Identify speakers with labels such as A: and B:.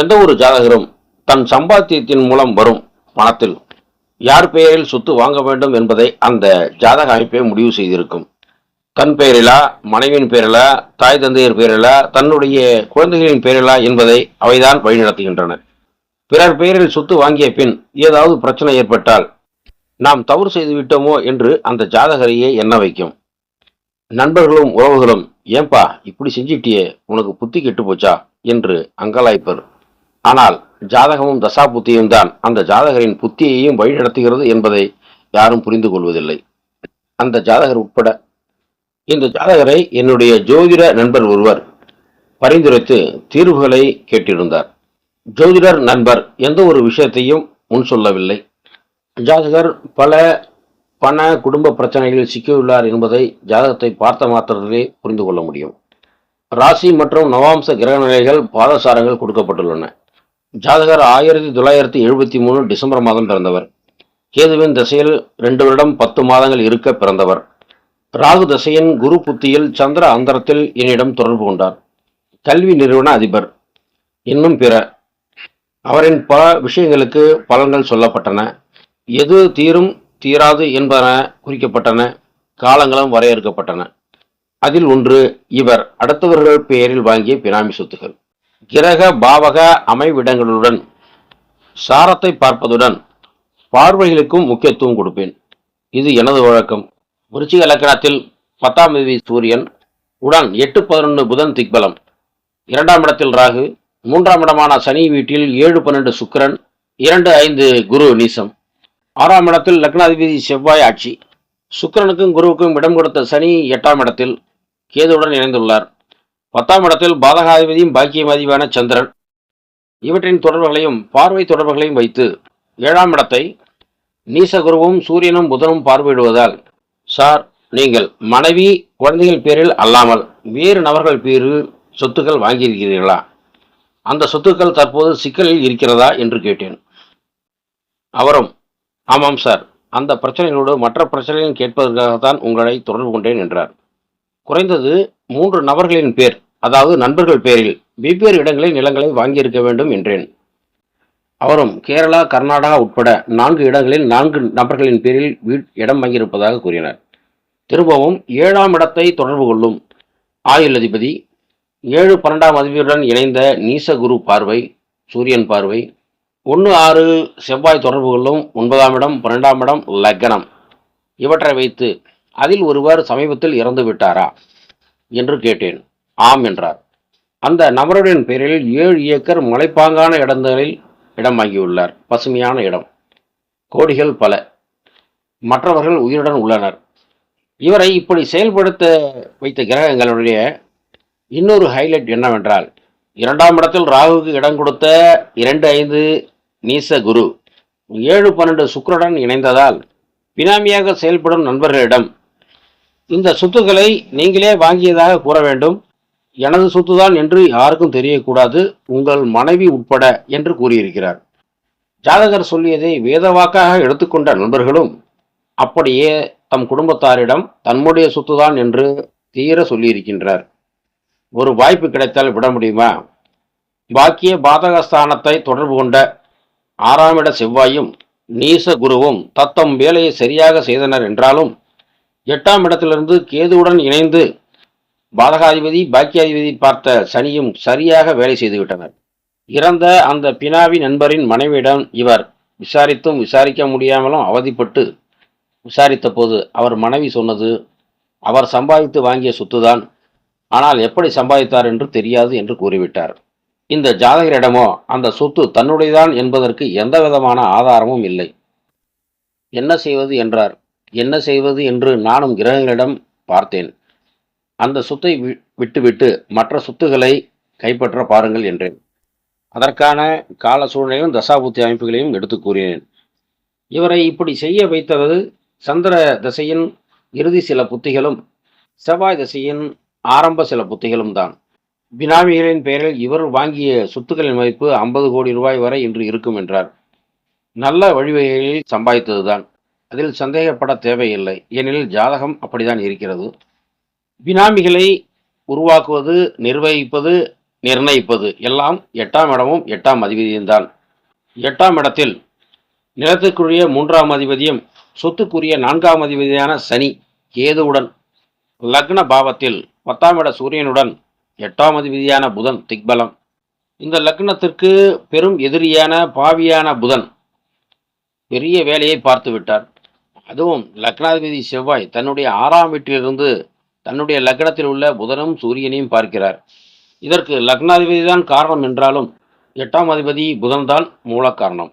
A: எந்த ஒரு ஜாதகரும் தன் சம்பாத்தியத்தின் மூலம் வரும் பணத்தில் யார் பெயரில் சொத்து வாங்க வேண்டும் என்பதை அந்த ஜாதக அமைப்பே முடிவு செய்திருக்கும். தன் பெயரிலா மனைவியின் பெயரிலா தாய் தந்தையர் பெயரிலா தன்னுடைய குழந்தைகளின் பெயரிலா என்பதை அவைதான் வழிநடத்துகின்றன. பிறர் பெயரில் சொத்து வாங்கிய பின் ஏதாவது பிரச்சனை ஏற்பட்டால் நாம் தவறு செய்து விட்டோமோ என்று அந்த ஜாதகரையே எண்ண வைக்கும். நண்பர்களும் உறவுகளும் ஏன்பா இப்படி செஞ்சிட்டியே உனக்கு புத்தி கெட்டு போச்சா? என்று அங்கலாய்ப்பர். ஆனால் ஜாதகமும் தசா புத்தியும் தான். அந்த ஜாதகரின் புத்தியையும் வழிநடத்துகிறது என்பதை யாரும் புரிந்து கொள்வதில்லை. அந்த ஜாதகர் உட்பட இந்த ஜாதகரை என்னுடைய ஜோதிட நண்பர் ஒருவர் பரிந்துரைத்து தீர்வுகளை கேட்டிருந்தார். ஜோதிடர் நண்பர் எந்த ஒரு விஷயத்தையும் முன் சொல்லவில்லை. ஜாதகர் பல பண குடும்ப பிரச்சனைகளில் சிக்கியுள்ளார் என்பதை ஜாதகத்தை பார்த்த மாத்திரத்திலே புரிந்து கொள்ள முடியும். ராசி மற்றும் நவாம்ச கிரக நிலைகள் பாதசாரங்கள் கொடுக்கப்பட்டுள்ளன. ஜாதகர் ஆயிரத்தி தொள்ளாயிரத்தி எழுபத்தி மூணு டிசம்பர் மாதம் பிறந்தவர். கேதுவின் திசையில் ரெண்டு வருடம் பத்து மாதங்கள் இருக்க பிறந்தவர். ராகு தசையின் குரு புத்தியில் சந்திர அந்தரத்தில் என்னிடம் தொடர்பு கொண்டார். கல்வி நிறுவன அதிபர். இன்னும் பிற. அவரின் பல விஷயங்களுக்கு பலன்கள் சொல்லப்பட்டன. எது தீரும் தீராது என்பன குறிக்கப்பட்டன. காலங்களும் வரையறுக்கப்பட்டன. அதில் ஒன்று இவர் அடுத்தவர்கள் பெயரில் வாங்கிய பினாமி சொத்துகள் கிரக பாவக அமைவிடங்களுடன் சாரத்தை பார்ப்பதுடன் பார்வைகளுக்கும் முக்கியத்துவம் கொடுப்பேன். இது எனது வழக்கம். விருச்சிக இலக்கணத்தில் பத்தாம் தேதி சூரியன் உடன் எட்டு பதினொன்று புதன் திக்பலம். இரண்டாம் இடத்தில் ராகு மூன்றாம் இடமான சனி வீட்டில் ஏழு பன்னெண்டு சுக்கிரன் இரண்டு ஐந்து குரு நீசம். ஆறாம் இடத்தில் லக்னாதிபதி செவ்வாய் ஆட்சி. சுக்கரனுக்கும் குருவுக்கும் இடம் கொடுத்த சனி எட்டாம் இடத்தில் கேதுவுடன் இணைந்துள்ளார். பத்தாம் இடத்தில் பாதகாதிபதியும் பாக்கியமாதிபதியான சந்திரன். இவற்றின் தொடர்புகளையும் பார்வை தொடர்புகளையும் வைத்து ஏழாம் இடத்தை நீசகுருவும் சூரியனும் புதனும் பார்வையிடுவதால் சார் நீங்கள் மனைவி குழந்தைகள் பேரில் அல்லாமல் வேறு நபர்கள் பேரில் சொத்துக்கள் வாங்கியிருக்கிறீர்களா? அந்த சொத்துக்கள் தற்போது சிக்கலில் இருக்கிறதா? என்று கேட்டேன். அவரும் ஆமாம் சார். அந்த பிரச்சனைகளோடு மற்ற பிரச்சனைகளையும் கேட்பதற்காகத்தான் உங்களை தொடர்பு கொண்டேன் என்றார். குறைந்தது மூன்று நபர்களின் பேர் அதாவது நண்பர்கள் பேரில் வெவ்வேறு இடங்களில் நிலங்களை வாங்கியிருக்க வேண்டும் என்றேன். அவரும் கேரளா கர்நாடகா உட்பட நான்கு இடங்களில் நான்கு நபர்களின் பேரில் வீட் இடம் வாங்கியிருப்பதாக கூறினார். திரும்பவும் ஏழாம் இடத்தை தொடர்பு கொள்ளும் ஆயுள் அதிபதி ஏழு பன்னெண்டாம் அதிபதியுடன் இணைந்த நீசகுரு பார்வை சூரியன் பார்வை ஒன்று ஆறு செவ்வாய் தொடர்பு கொள்ளும் ஒன்பதாம் இடம் பன்னெண்டாம் இடம் லக்னம். இவற்றை வைத்து அதில் ஒருவர் சமீபத்தில் இறந்து விட்டாரா என்று கேட்டேன். ஆம் என்றார். அந்த நபருடைய பேரில் ஏழு ஏக்கர் மலைப்பாங்கான இடங்களில் இடம் வாங்கியுள்ளார் பசுமையான இடம். கோடிகள் பல. மற்றவர்கள் உயிருடன் உள்ளனர். இவரை இப்படி செயல்படுத்த வைத்த கிரகங்களுடைய இன்னொரு ஹைலைட் என்னவென்றால் இரண்டாம் இடத்தில் ராகுவுக்கு இடம் கொடுத்த இரண்டு ஐந்து நீச குரு ஏழு பன்னெண்டு சுக்கரடன் இணைந்ததால் பினாமியாக செயல்படும் நண்பர்களிடம் இந்த சொத்துக்களை நீங்களே வாங்கியதாக கூற வேண்டும். எனது சொத்துதான் என்று யாருக்கும் தெரியக்கூடாது உங்கள் மனைவி உட்பட என்று கூறியிருக்கிறார். ஜாதகர் சொல்லியதை வேதவாக்காக எடுத்துக்கொண்ட நண்பர்களும் அப்படியே தம் குடும்பத்தாரிடம் தன்னுடைய சொத்துதான் என்று தீர சொல்லியிருக்கின்றார். ஒரு வாய்ப்பு கிடைத்தால் விட முடியுமா? பாக்கிய பாதகஸ்தானத்தை தொடர்பு கொண்ட ஆறாம் இட செவ்வாயும் நீச குருவும் தத்தம் வேலையை சரியாக செய்தனர் என்றாலும் எட்டாம் இடத்திலிருந்து கேதுவுடன் இணைந்து பாதகாதிபதி பாக்கியாதிபதி பார்த்த சனியும் சரியாக வேலை செய்துவிட்டனர் இறந்த அந்த பினாவி நண்பரின் மனைவியிடம் இவர் விசாரித்தும் விசாரிக்க முடியாமலும் அவதிப்பட்டு விசாரித்த போது அவர் மனைவி சொன்னது அவர் சம்பாதித்து வாங்கிய சொத்துதான். ஆனால் எப்படி சம்பாதித்தார் என்று தெரியாது என்று கூறிவிட்டார். இந்த ஜாதகரிடமோ அந்த சொத்து தன்னுடையதான் என்பதற்கு எந்த விதமான ஆதாரமும் இல்லை. என்ன செய்வது? என்றார். என்ன செய்வது? என்று நானும் கிரகங்களிடம் பார்த்தேன். அந்த சொத்தை வி- விட்டுவிட்டு மற்ற சொத்துக்களை கைப்பற்ற பாருங்கள் என்றேன். அதற்கான கால சூழ்நிலையும் தசாபுத்தி அமைப்புகளையும் எடுத்து கூறினேன். இவரை இப்படி செய்ய வைத்தது சந்திர திசையின் இறுதி சில புத்திகளும் செவ்வாய் திசையின் ஆரம்ப சில புத்திகளும் தான். பினாமிகளின் பெயரில் இவர் வாங்கிய சொத்துக்களின் மதிப்பு ஐம்பது கோடி ரூபாய் வரை இன்று இருக்கும் என்றார். நல்ல வழிவகைகளில் சம்பாதித்ததுதான். அதில் சந்தேகப்பட தேவையில்லை. ஏனெனில் ஜாதகம் அப்படிதான் இருக்கிறது. பினாமிகளை உருவாக்குவது நிர்வகிப்பது நிர்ணயிப்பது எல்லாம் எட்டாம் இடமும் எட்டாம் அதிபதியும் தான். எட்டாம் இடத்தில் நிலத்துக்குரிய மூன்றாம் அதிபதியும் சொத்துக்குரிய நான்காம் அதிபதியான சனி கேதுவுடன் லக்ன பாவத்தில் பத்தாம் இட சூரியனுடன் எட்டாம் அதிபதியான புதன் திக்பலம். இந்த லக்னத்திற்கு பெரும் எதிரியான பாவியான புதன் பெரிய வேலையை பார்த்து விட்டார் அதுவும் லக்னாதிபதி செவ்வாய் தன்னுடைய ஆறாம் வீட்டிலிருந்து தன்னுடைய லக்னத்தில் உள்ள புதனும் சூரியனையும் பார்க்கிறார். இதற்கு லக்னாதிபதி தான் காரணம் என்றாலும் எட்டாம் அதிபதி புதன்தான் மூல காரணம்.